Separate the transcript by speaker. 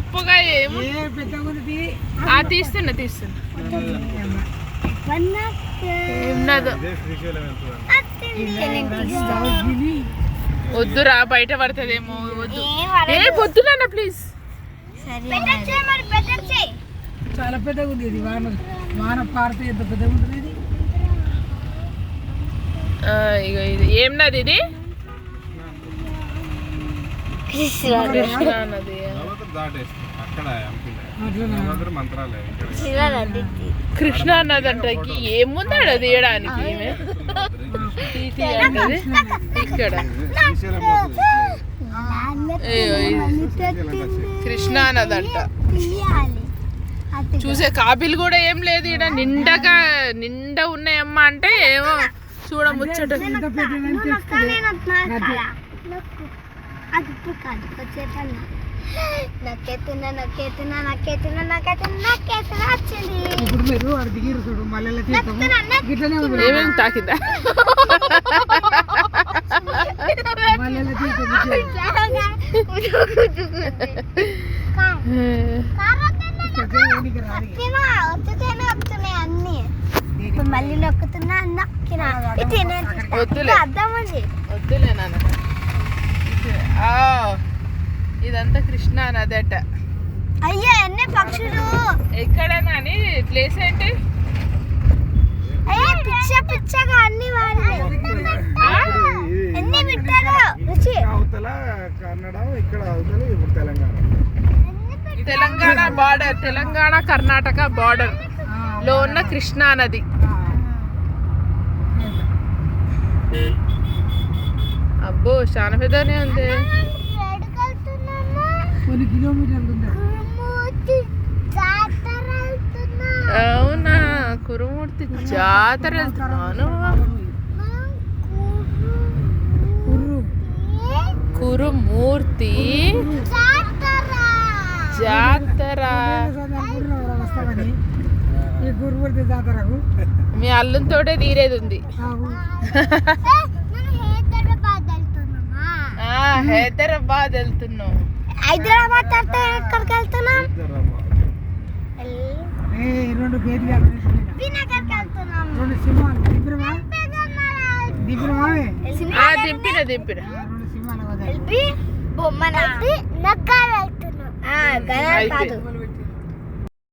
Speaker 1: గొప్పగా తీస్తున్నా తీస్తున్నా. ఏమున్నదో వద్దురా బయట పడుతుందేమో వద్దు. ఏ పొద్దున ప్లీజ్
Speaker 2: చాలా పెద్దగా ఉంది ఇది వాన వాన పారితే ఎంత పెద్దగా ఉంటుంది ఇది
Speaker 1: ఇగో ఇది. ఏం నది ఇది? కృష్ణా నది. కృష్ణా నది అంటే ఏముందాడు తీయడానికి ఈమె? తీ తీ అంటది. ఇక్కడ కృష్ణా నది అంట చూసే కాపీలు కూడా ఏం లేదు ఇక్కడ నిండగా నిండా ఉన్నాయమ్మా అంటే ఏమో చూడ ముచ్చట
Speaker 2: తెలుస్తుంది
Speaker 3: నక్కెత్తున్నా నక్కెత్తున్నా నక్కెత్తున్నా నక్కెత్తున్నా నక్కెత్తున్నా వచ్చింది.
Speaker 2: ఇప్పుడు మీరు అక్కడ దిగిరు చూడు మళ్ళీ తీస్తాము ఇట్లనే ఉంది.
Speaker 1: ఏమేమి తాకిందా?
Speaker 2: మళ్ళీ
Speaker 3: అన్ని. నొక్కుతున్నా నక్కినా.
Speaker 1: వద్దులే
Speaker 3: అర్థం ఉంది.
Speaker 1: వద్దులే నాన్న. ఆ, ఇదంతా కృష్ణా నది అట
Speaker 3: అయ్యో ఎన్ని పక్షులు?
Speaker 1: ఎక్కడ నాని ప్లేస్ ఏంటి?
Speaker 3: అయ్యో పిచ్చ పిచ్చగా అన్ని వాడి ఎన్ని పెట్టారు? రుచి.
Speaker 4: అవతల కన్నడ ఇక్కడ అవతల ఇప్పుడు తెలంగాణ.
Speaker 1: తెలంగాణ బార్డర్ తెలంగాణ కర్ణాటక బార్డర్లో ఉన్న కృష్ణా నది. అబ్బో చాలా పెద్దనే ఉంది.
Speaker 2: కొన్ని కిలోమీటర్లు ఉంది
Speaker 1: అవునా? కురుమూర్తి జాతర వెళ్తున్నాను. కురుమూర్తి జాతర. మీ అల్లంతోటే తీరేది ఉంది. ఆ, హైదరాబాద్ వెళ్తున్నాం.
Speaker 3: హైదరాబాద్ అంటే ఎక్కడికి వెళ్తున్నాం?
Speaker 2: ఏ రెండు అక్కడ
Speaker 3: ఎక్కడికి వెళ్తున్నాం.
Speaker 2: రెండు సింహాలు. దింపినవా దింపినవావే
Speaker 1: ఆ దింపిన దింపిన
Speaker 2: రెండు సింహాలు కదా.
Speaker 3: ఎల్బి బొమ్మన? నక్కా వెళ్తున్నాం. గదా కాదు
Speaker 1: అయిపోయింది.